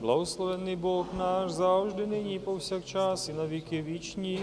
Благословенний Бог наш завжди, нині повсякчас, і на віки вічні.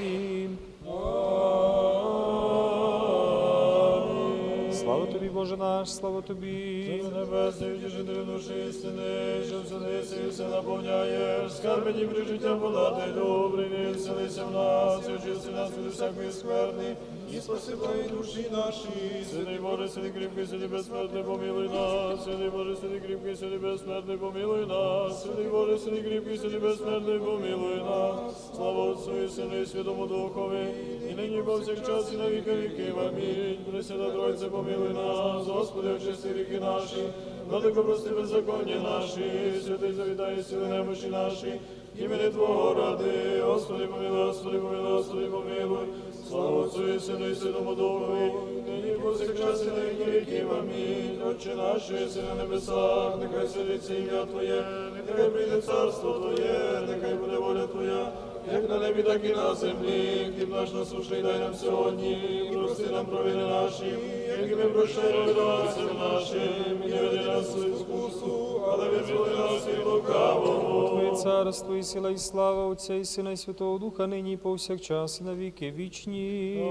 Слава тобі, Боже наш, слава тобі. Небесний, втішити душі істини, що вселися і все наповняєш, скарбені при життя подати добрий, вселися в нас, і очисти нас від всякої скверни, і спаси твої душі наші. Святий Боже, святий кріпкий, святий безсмертний, помилуй нас, святий Боже, святий кріпкий, святий безсмертний, помилуй нас, святий Боже, святий кріпкий, святий безсмертний, помилуй нас. Слава Отцу і Сину і Святому Духові, і нині повсякчас, і на віки віків. Амінь. Пресвята Тройце, помилуй нас, Господи, очисти ріки наші, владико прости беззаконня наші, святий завітай сили немощі наші, імені Твого ради, Господи, помилуй, Господи, помилуй, Господи, помилуй. Слава Отцу і Сину і Святому Духові, нині повсякчас, і на віки віків. Амінь. Отче наш, єси на небесах, нехай святиться ім'я Твоє, нехай прийде царство Твоє, нехай буде воля як на небі, так і на землі, хліб наш насушний дай нам сьогодні, і прости нам провини наші, як і ми прощаємо прощаємося нашим, і не веди нас у спусу, але визволи нас від лукавого. Твоє царство, і сила, і слава Отця, і Сина, і Святого Духа, нині і повсякчас, і на віки вічні.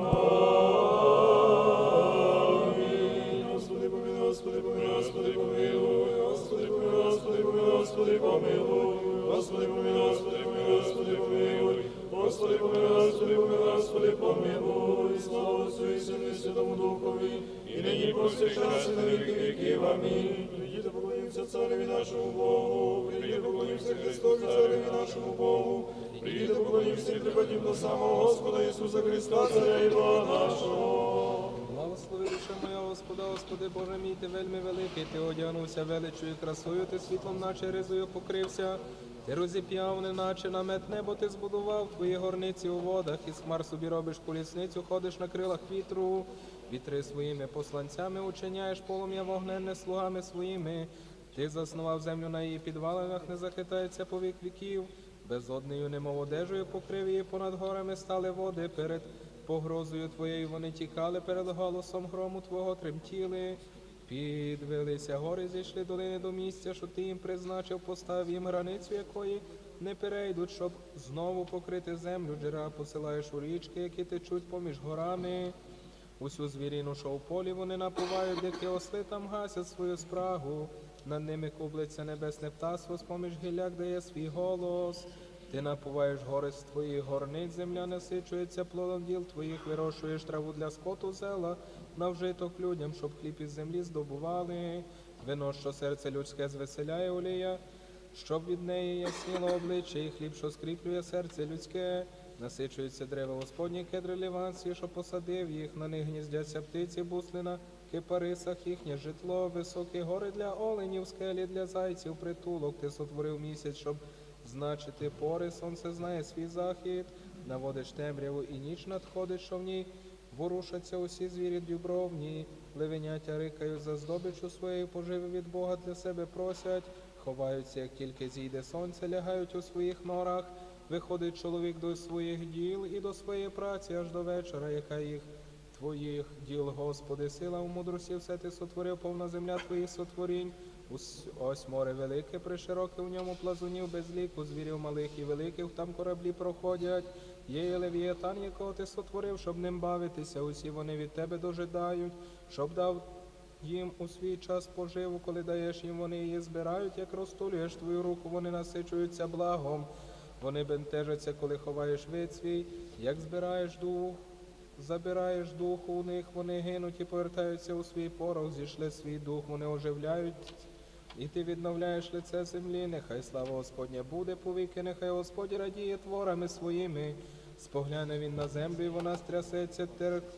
Господи, помилуй, Господи, помилуй, Господи, помилуй, Господи, помилуй, Господи, помилуй, Господи, помилуй, Господи, помилуй, Господи, Господи, помилуй, Господи, помилуй, Господи, помилуй, слава Отцю і Сину і Святому Духові, і нині повсякчас, і на віки віків. Амінь. Прийдіть, поклонимося цареві нашому Богу, прийдіть, поклонимося Христові, цареві нашому Богу, прийдіть, поклонимося і припадім до самого Господа Ісуса Христа, Царя і Бога нашого. Благослови душа моя, Господа, Господи, Боже мій, ти вельми великий, ти одягнувся величою красою, ти світлом, наче ризою покрився. Ти розіп'яв, неначе намет небо, ти збудував твої горниці у водах, із хмар собі робиш колісницю, ходиш на крилах вітру, вітри своїми посланцями учиняєш полум'я вогненне слугами своїми. Ти заснував землю на її підвалинах, не захитається по вік віків. Безоднею, немов одежею покрив її понад горами стали води перед погрозою твоєю вони тікали перед голосом грому Твого тремтіли. Підвелися гори, зійшли долини до місця, що ти їм призначив, постав їм границю, якої не перейдуть, щоб знову покрити землю. Джерела посилаєш у річки, які течуть поміж горами. Усю звірину, що в полі, вони напувають, дикі осли там гасять свою спрагу. Над ними кублиться небесне птаство, з-поміж гілляк дає свій голос. Ти напуваєш гори з твоїх горниць, земля насичується плодом діл твоїх, вирощуєш траву для скоту зела, на вжиток людям, щоб хліб із землі здобували. Вино, що серце людське звеселяє олія, щоб від неї ясніло обличчя, і хліб, що скріплює серце людське. Насичуються дерева Господні, кедри ліванці, що посадив їх, на них гніздяться птиці, буслина, кипарисах їхнє житло, високі гори для оленів, скелі для зайців, притулок. Ти сотворив місяць, щоб значити пори, сонце знає свій захід, наводиш темряву і ніч надходить, що в ній ворушаться усі звірі дюбровні, левенятя рикають за здобичу своєї поживи від Бога для себе просять, ховаються, як тільки зійде сонце, лягають у своїх норах. Виходить чоловік до своїх діл і до своєї праці аж до вечора, яка їх твоїх діл, Господи, сила у мудрості, все ти сотворив, повна земля твоїх сотворінь. Ось море велике, пришироке в ньому плазунів без ліку, звірів малих і великих, там кораблі проходять. Є і левіатан, якого ти сотворив, щоб ним бавитися. Усі вони від тебе дожидають, щоб дав їм у свій час поживу, коли даєш їм, вони її збирають, як розтулюєш твою руку, вони насичуються благом. Вони бентежаться, коли ховаєш вид свій, як збираєш дух, забираєш духу у них, вони гинуть і повертаються у свій порох, зійшли свій дух, вони оживляють. І ти відновляєш лице землі, нехай слава Господня буде повіки, нехай Господь радіє творами своїми. Спогляне він на землю, вона стрясеться,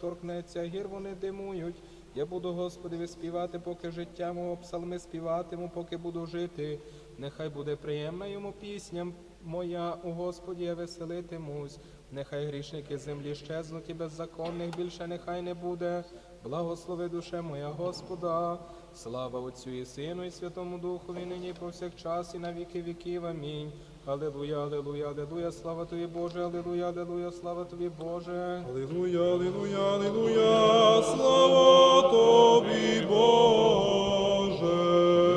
торкнеться, гір вони димують. Я буду, Господи, співати, поки життя мого псалми співатиму, поки буду жити. Нехай буде приємна йому пісня моя у Господі, я веселитимусь. Нехай грішники землі щезнуть і беззаконних більше нехай не буде. Благослови душе моя Господа, слава Отцю і Сину, і Святому нині і повсякчас, і на віки віків. Амінь. Аллилуйя, аллилуйя, аллилуйя, слава тобі, Боже, аллилуйя, аллилуйя, слава тобі, Боже. Аллилуйя, аллилуйя, аллилуйя, слава тобі, Боже.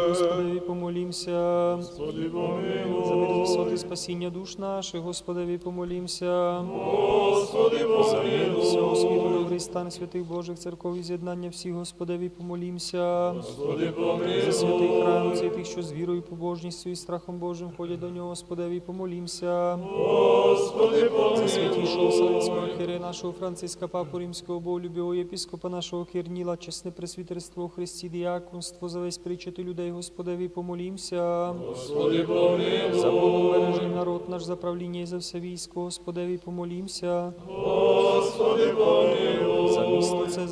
Господи, помолімся. Господи, помилуй. спасіння душ наших, Господеві помолімся. Господи, За помилуй. всього світу добрий стан святих Божих церков і з'єднання всіх, Господеві помолімся. Господи, За помилуй. святий храм, за тих, що з вірою, побожністю і страхом Божим ходять до нього, Господеві помолімся. Господи, За помилуй. святішого Вселенського архієрея нашого Франциска Папу Римського Боголюбівого єпіскопа нашого Кирніла, чесне пресвітерство у Христі, діяконство, за весь причити людей, Господеві помолімся. Господи, помилуй. За Богобережний народ наш, за правління і за все військо, Господеві помолімся. Господи,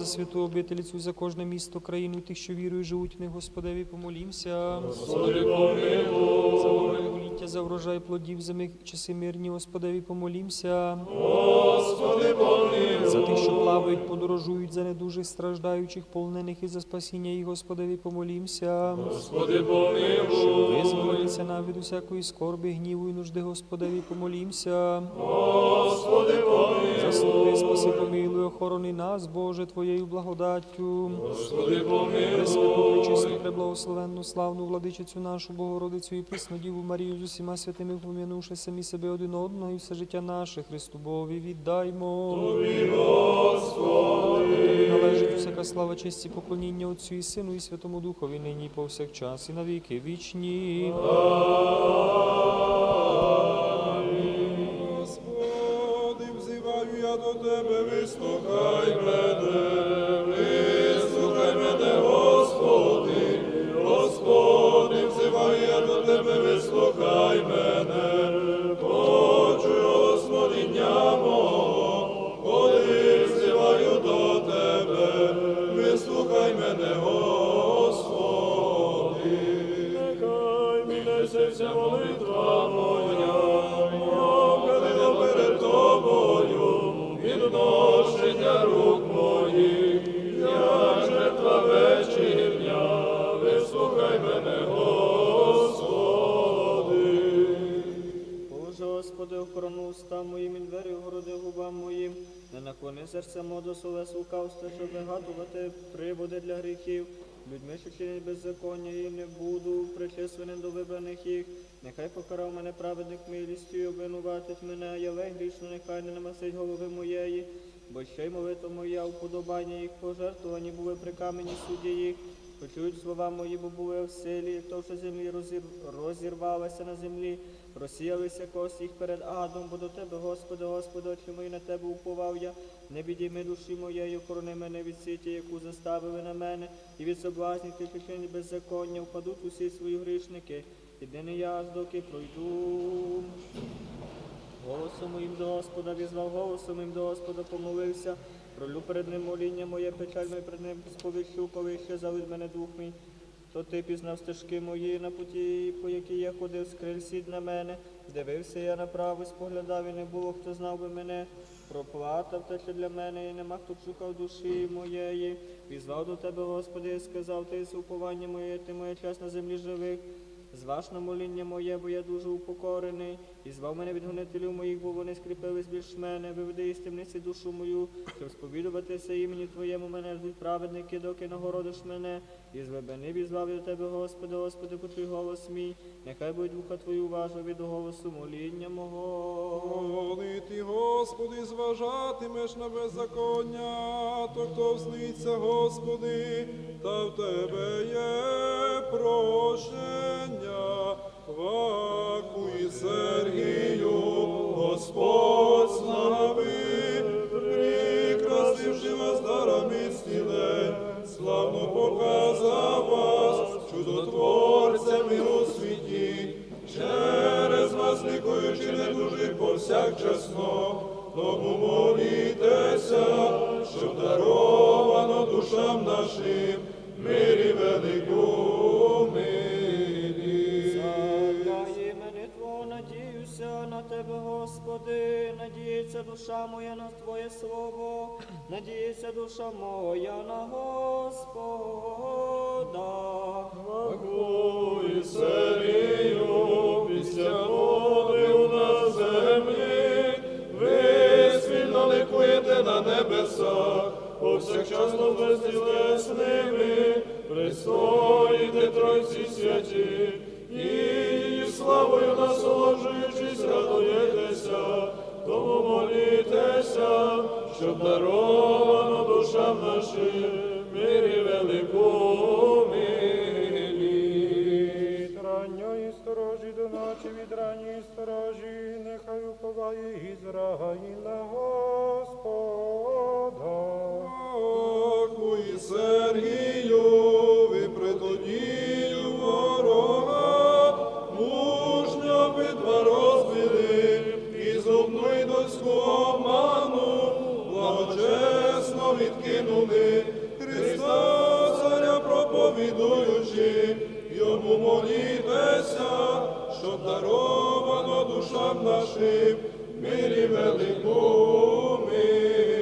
святу обителицю, і за кожне місто, країну, і тих, що вірують, живуть в них, Господеві помолімся. Господи, помилуй. За благоліття, за врожай плодів, за ми часи мирні, Господеві помолімся. Господи, помилуй. За тих, що плавають, подорожують, за недужих, страждаючих, полонених і за спасіння їх, Господеві помолімся. Господи, помилуй. Визволиться нам від усякої скорби, гніву і нужди, Господеві помолімся. Господи, помилуй. Заступи, спаси, помилуй, охорони нас, Боже, Твоєю благодаттю. Господи, помилуй. Пресвяту, пречисту, преблагословенну, славну владичицю нашу Богородицю і Преснодіву Марію з усіма святими пом'янувши самі себе один одного і все життя наше Христу Богові віддаймо. Тобі, Господи! належить усяка слава, честь і поклоніння Отцю і Сину і Святому Духові нині і повсякчас і на віки вічні. Господи, охорону уста моїм і двері огороди губам моїм, не наклони серце мого до словес лукавства, щоб вигадувати приводи для гріхів. Людьми, що чинять беззаконня, і не буду причисленим до вибраних їх. Нехай покарав мене праведник милістю обвинуватить мене, я ледь грішно, нехай не намасить голови моєї. Бо ще й молитва моя, уподобання їх пожертвувані були при камені судді їх. Почують слова мої, бо були в силі, як то, що землі розірвалася на землі, розсіялися кості їх перед адом, бо до тебе, Господи, Господи, очі мої на тебе уповав я. Не відійми душі моєї, охорони мене від сіті, яку заставили на мене, і від соблазнів що чинять беззаконня, впадуть усі свої грішники. Єдиний я аж доки пройду. Голосом моїм до Господа візвав, голосом моїм до Господа помолився. Пролю перед ним моління моє, печаль моє перед ним сповіщу, коли ще завид мене дух мій. То ти пізнав стежки мої на путі, по якій я ходив, скриль сід на мене. Дивився я направо, споглядав, і не було, хто знав би мене. Проплата втече для мене, і нема хто шукав душі моєї. Візвав до тебе, Господи, і сказав, ти уповання моє, ти моя час на землі живих. Зваж на моління моє, бо я дуже упокорений, і мене від гонителів моїх, бо вони скріпились більш мене, виведи із темниці душу мою, щоб сповідуватися імені Твоєму мене ждуть праведники, доки нагородиш мене, і з глибини візвав до Тебе, Господи, Господи, почуй голос мій, нехай будь вуха Твої уважно від голосу моління мого. Молити, Господи, зважатимеш на беззаконня, то хто всниться, Господи, та в Тебе є прощення. Вакуй, повсякчасно, тому молітеся, щоб даровано душам нашим, мирі велику милі. Задай мене Твого, надіюся на Тебе, Господи, надіється душа моя на Твоє Слово, надіється душа моя на Господа. Вакуй, Сергію, повсякчасно безділесними, пристоїте Тройці святі, і славою насолоджуючись, радуєтеся, тому молітеся, щоб даровано душам нашим мирі велику милість. Ранньої сторожі до ночі, від ранньої сторожі, нехай уповає Ізраїль на Господа. Сергію, ви ворога, мужньо битва розбили, і зубну й доську обману, благочесно відкинули, Христа царя проповідуючи, йому молітеся, щоб даровано душам нашим, мирі велику милість.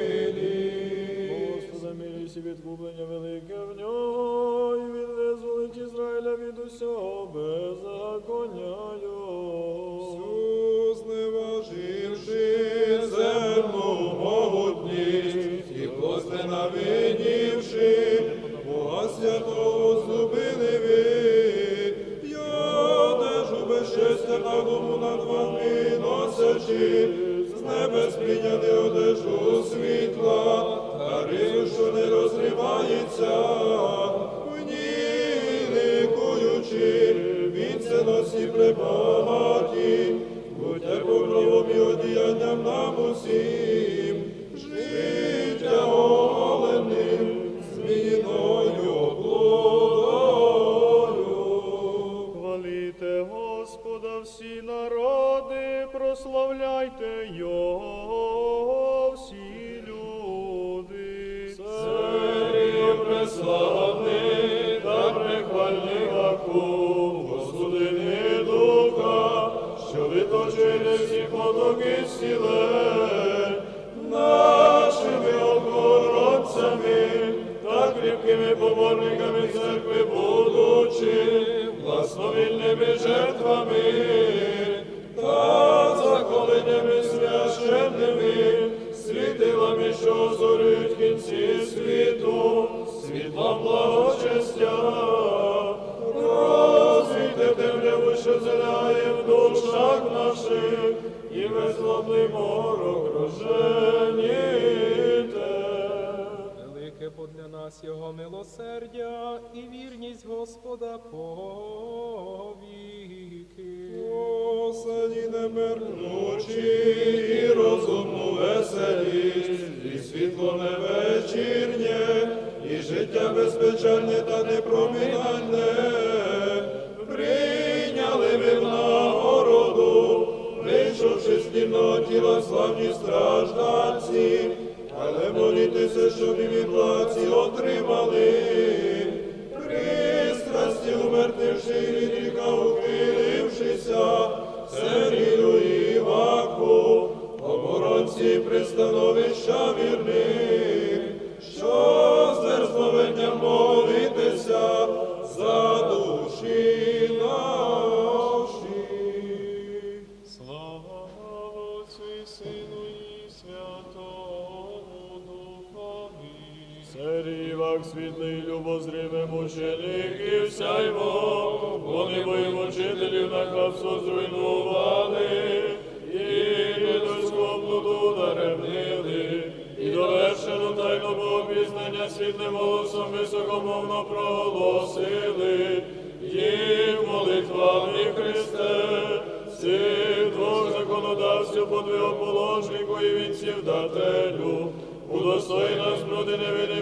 І відкуплення велике в нього, і він визволить Ізраїля від усього беззаконня. його. Зневаживши земну могутність і возненавидівши, Бога святого злюбили ви, я держу безчестя на дому над вами носячи, з небес прийняли одежу світла, розривається, в ній це носі прибагаті, будьте покровом і одіянням нам усім, благочестя. Розвійте темряву, що зеляє в душах наших, і весь злобний морок розженіте. Велике подля нас Його милосердя і вірність Господа повіки. Осені немирнучі, і розумну веселість, і світло не вечірнє, і життя безпечальне та непромінальне. Прийняли ви в нагороду, вийшовши з тіла тіла славні стражданці, але молітеся, щоб і від плаці отримали. Пристрасті від гріха ухилившися, Сергію нас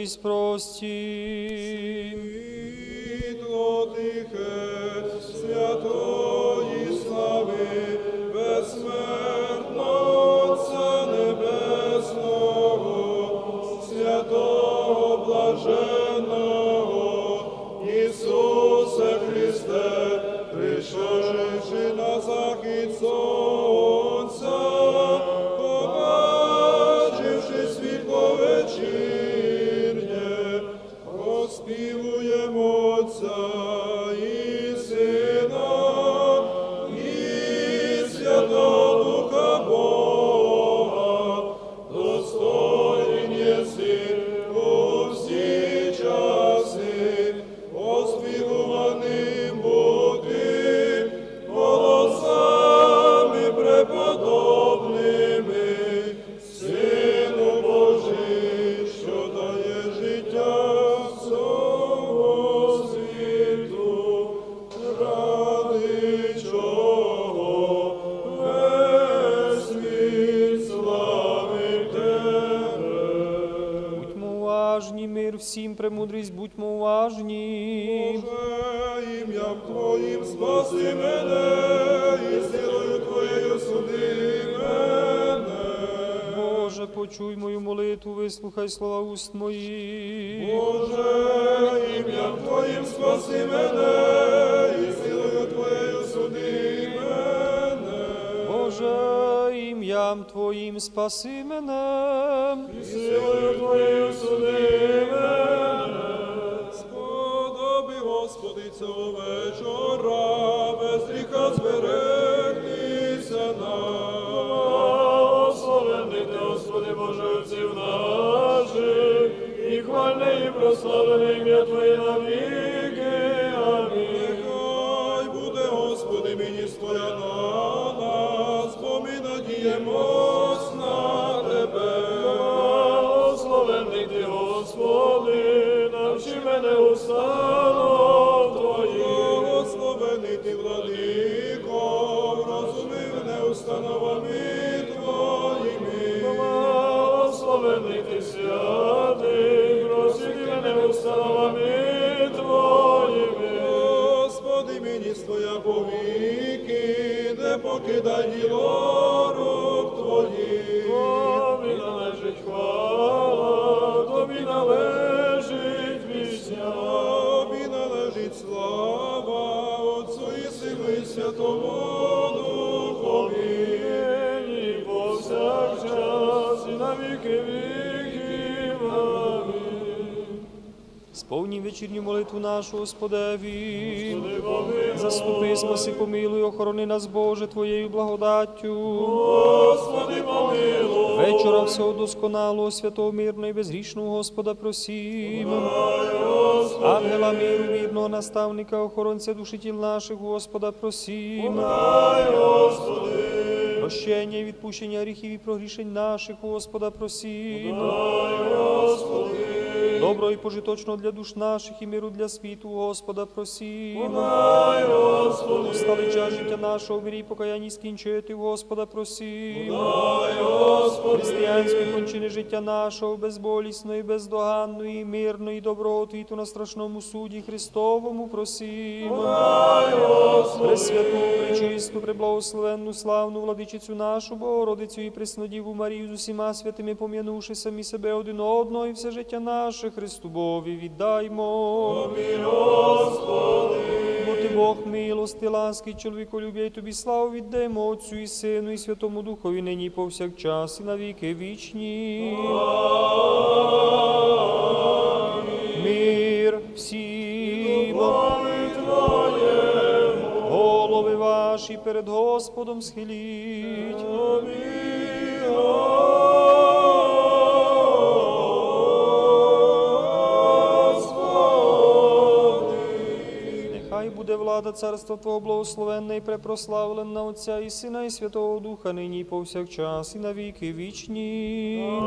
милість вислухай слова уст моїх. Боже, ім'ям Твоїм спаси мене, і силою Твоєю суди мене. Боже, ім'ям Твоїм спаси мене. І силою Твоєю суди мене. Сподоби, Господи, цього вечора, без гріха зберегтися прославлене ім'я Твоє навіки. Покидай діло вечірню молитву нашу, Господеві. Заступи, спаси, помилуй, охорони нас, Боже, Твоєю благодаттю. Господи, помилуй. Вечора всього досконалого, святого, мирного і безгрішного Господа просім. Ангела миру, вірного наставника, охоронця душі тіл наших, Господа просім. Дай, Господи. Прощення і відпущення гріхів і прогрішень наших, Господа просім. Добро і пожиточного для душ наших і миру для світу, Господа просім. Дай, Господи. Стали час життя нашого, мирі і покаянні скінчити, Господа просім. Дай, Господи. Християнської кончини життя нашого, безболісної, бездоганної, мирної, доброго твіту на страшному суді Христовому просім. Дай, Господи. Пресвяту, пречисту, преблагословенну, славну владичицю нашу, Богородицю і Преснодіву Марію з усіма святими пом'янувши самі себе один одного і все життя наше Христу Бові віддаймо. Бо ти Бог милости, ласки, чоловіколюбя, і тобі славу віддаємо Отцю і Сину, і Святому Духові нині повсякчас, і на віки вічні. Мир всім. Голови ваші перед Господом схиліть. Влада царства Твого благословенна і препрославлена Отця і Сина, і Святого Духа, нині і повсякчас, і на віки вічні.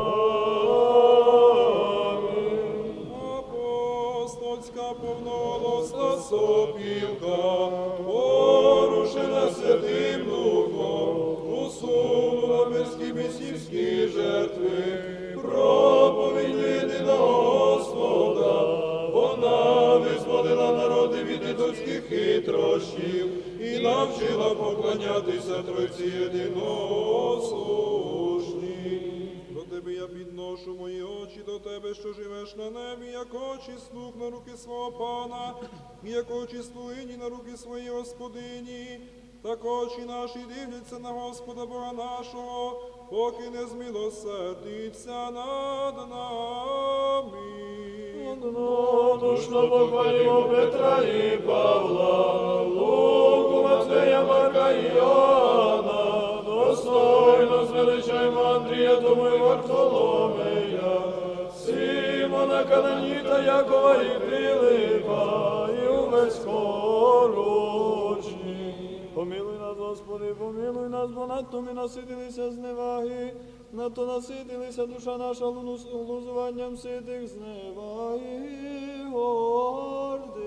Апостольська повноголосна сопілка, порушена Святим Духом, усунула мирські місівські жертви, проповідь єдиного Господа. Народів і навчила поклонятися Тройці єдиносушній. До тебе я підношу мої очі до тебе, що живеш на небі, як очі слуг на руки свого пана, як очі слугині на руки своєї господині. Так очі наші дивляться на Господа Бога нашого, поки не змилосердиться над нами. Душно похвалимо Петра і Павла, Луку, Матвея, Марка і Йоанна, достойно звеличаємо Андрія, тому і Вартоломея, Симона, Кананіта, Якова і Филипа, і увесь хоручні. Помилуй нас, Господи, помилуй нас, бо надто ми наситилися зневаги, надто наситилися душа наша лузуванням ситих зневаги, горди.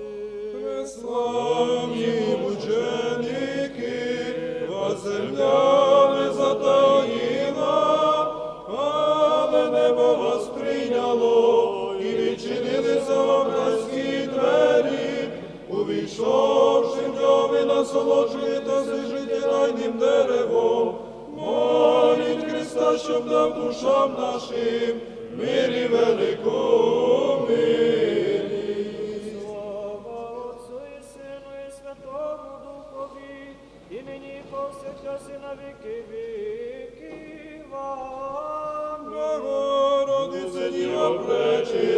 Славні мученики, вас земля не затаїла, але небо вас прийняло, і відчинилися вам братські двері, увійшовши в нього, ви насолоджуєтеся життєдайним деревом, Христа, щоб дав душам нашим мирі велику милість. Слава Отцу і Сину і Святому Духові, і нині повсякчас і на віки віків. Амінь. Богородице Діва пречиста,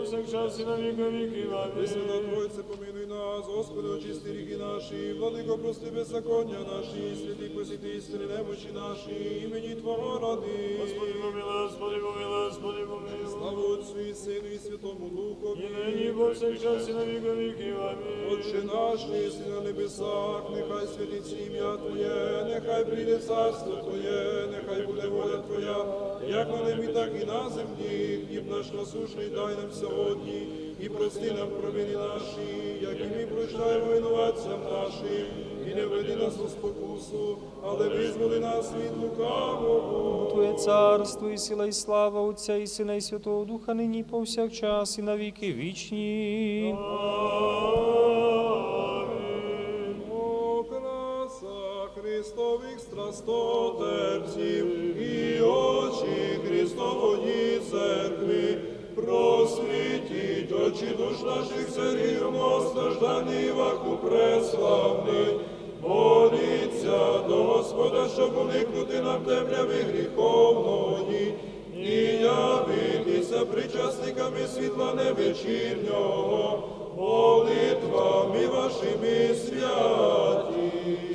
Нині повсякчас і на віки віків. Пресвята Амінь. Тройце, помилуй нас, Господи, очисти ріки наші, владико, прости беззаконня наші, святий посіти істини немочі наші, імені Твого ради. Господи, помилуй, Господи, помилуй, Господи, помилуй. Слава Отцю і Сину, і Святому І Духові. нині і повсякчас і на віки віків. Отче наш, єси на небесах, нехай святиться ім'я Твоє, нехай прийде царство Твоє, нехай буде воля Твоя, як на небі, так і на землі. Хліб наш насушний дай нам сьогодні, і прости нам провини наші, як і ми прощаємо винуватцям нашим, і не веди нас у спокусу, але визволи нас від лукавого. Твоє царство і сила, і слава Отця і Сина, і Святого Духа, нині повсякчас, і на віки вічні. Амінь. О, краса Христових страстотерпців душ наших царів, стражданий ваку преславний, моліться до Господа, щоб уникнути нам темряви гріховної, і явитися причасниками світла невечірнього, молитвами вашими святі.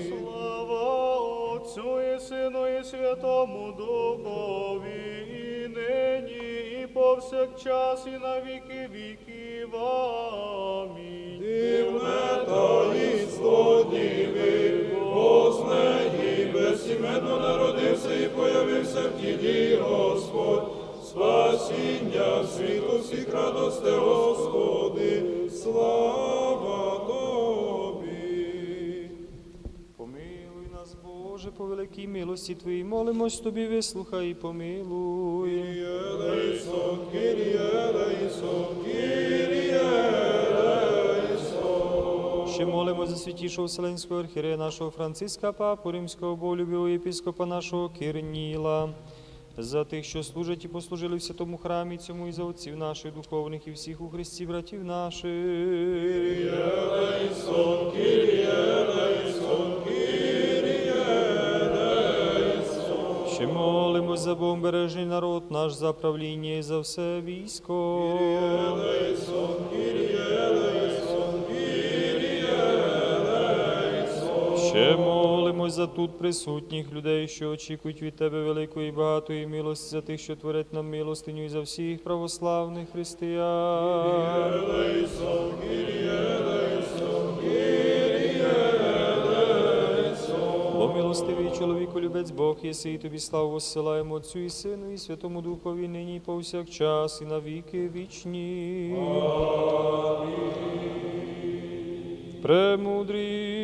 Слава Отцю і Сину і Святому Духові, і нині, і повсякчас, і на віки віків. Амінь. Дивне таїнство Діви, Бозне і безіменно народився і появився в тілі Господь, спасіння світу всіх радосте, Господи, слава Тобі. Помилуй нас, Боже, по великій милості Твоїй, молимось Тобі, вислухай і помилуй. Киріє лейсон, Киріє лейсон, Киріє Ще молимо за святішого Вселенського архірея нашого Франциска, папу римського болюбівого єпископа нашого Кирніла, за тих, що служать і послужили в святому храмі цьому, і за отців наших духовних і всіх у Христі, братів наших. Ще молимось за Богом бережний народ наш, за правління і за все військо. Ще молимось за тут присутніх людей, що очікують від Тебе великої багатої милості, за тих, що творять нам милостиню, і за всіх православних християн. Бо милостивий чоловіку любець Бог єси, і тобі славу воссилаємо Отцю і Сину, і Святому Духові нині і повсякчас, і на віки вічні. Премудрість.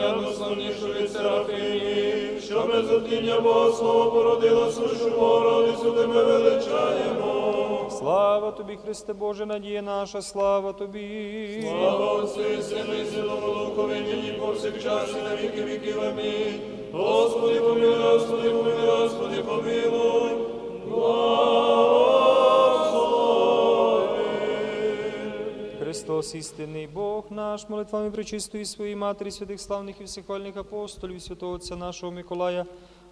Мені від Серафимів, що без одіння Бога Слово породило сушу Богородицю, тебе величаємо. Слава тобі, Христе Боже, надія наша, слава тобі. Слава Отцю і Сину і Святому Духові, нині повсякчас і на віки віків. Амінь. Господи, помилуй, Господи, помилуй, Господи, помилуй. Христос, істинний Бог наш, молитвами причистої своїй матері, святих славних і всехвальних апостолів, святого Отця нашого Миколая,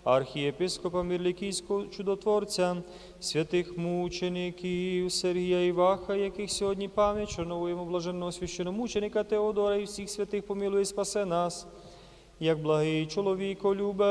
архієпископа Мірлікійського чудотворця, святих мучеників Сергія Іваха, яких сьогодні пам'ять шануємо блаженного священомученика Теодора і всіх святих помилує спасе нас, як благий чоловіко любець.